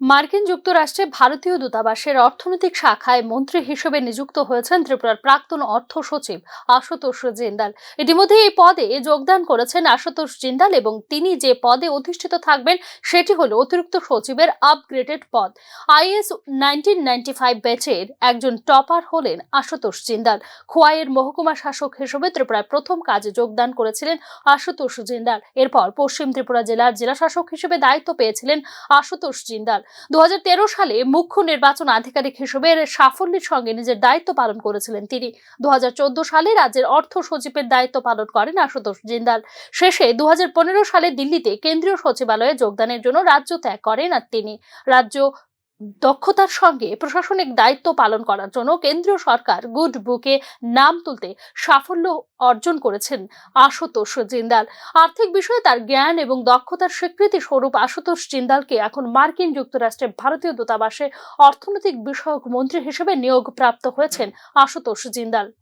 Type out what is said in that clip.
মার্কিন যুক্তরাষ্ট্রে ভারতীয় দূতাবাসের অর্থনৈতিক শাখায় মন্ত্রী হিসেবে নিযুক্ত হয়েছেন ত্রিপুরার প্রাক্তন অর্থ সচিব আশুতোষ জিন্দাল। ইতিমধ্যে এই পদে যোগদান করেছেন আশুতোষ জিন্দাল এবং তিনি যে পদে অধিষ্ঠিত থাকবেন, সেটি হল অতিরিক্ত সচিবের আপগ্রেডেড পদ। আইএস নাইনটিন নাইনটি ফাইভ ব্যাচের একজন টপার হলেন আশুতোষ জিন্দাল। খোয়াইয়ের মহকুমা শাসক হিসেবে ত্রিপুরায় প্রথম কাজে যোগদান করেছিলেন আশুতোষ জিন্দাল। এরপর পশ্চিম ত্রিপুরা জেলার জেলা শাসক হিসেবে দায়িত্ব পেয়েছিলেন আশুতোষ জিন্দাল। দু হাজার তেরো সালে মুখ্য নির্বাচন আধিকারিক হিসেবে সাফল্যের সঙ্গে নিজের দায়িত্ব পালন করেছিলেন তিনি। দু হাজার চোদ্দ সালে রাজ্যের অর্থ সচিবের দায়িত্ব পালন করেন আশুতোষ জিন্দাল। শেষে দু হাজার পনেরো সালে দিল্লিতে কেন্দ্রীয় সচিবালয়ে যোগদানের জন্য রাজ্য ত্যাগ করেন আর তিনি। রাজ্য দক্ষতার সঙ্গে প্রশাসনিক দায়িত্ব পালন করার জন্য কেন্দ্রীয় সরকার গুড বুকে নাম তুলতে সাফল্য অর্জন করেছেন আশুতোষ জিন্দাল। আর্থিক বিষয়ে তার জ্ঞান এবং দক্ষতার স্বীকৃতি স্বরূপ আশুতোষ জিন্দালকে এখন মার্কিন যুক্তরাষ্ট্রের ভারতীয় দূতাবাসে অর্থনৈতিক বিষয়ক মন্ত্রী হিসেবে নিয়োগ প্রাপ্ত হয়েছেন আশুতোষ জিন্দাল।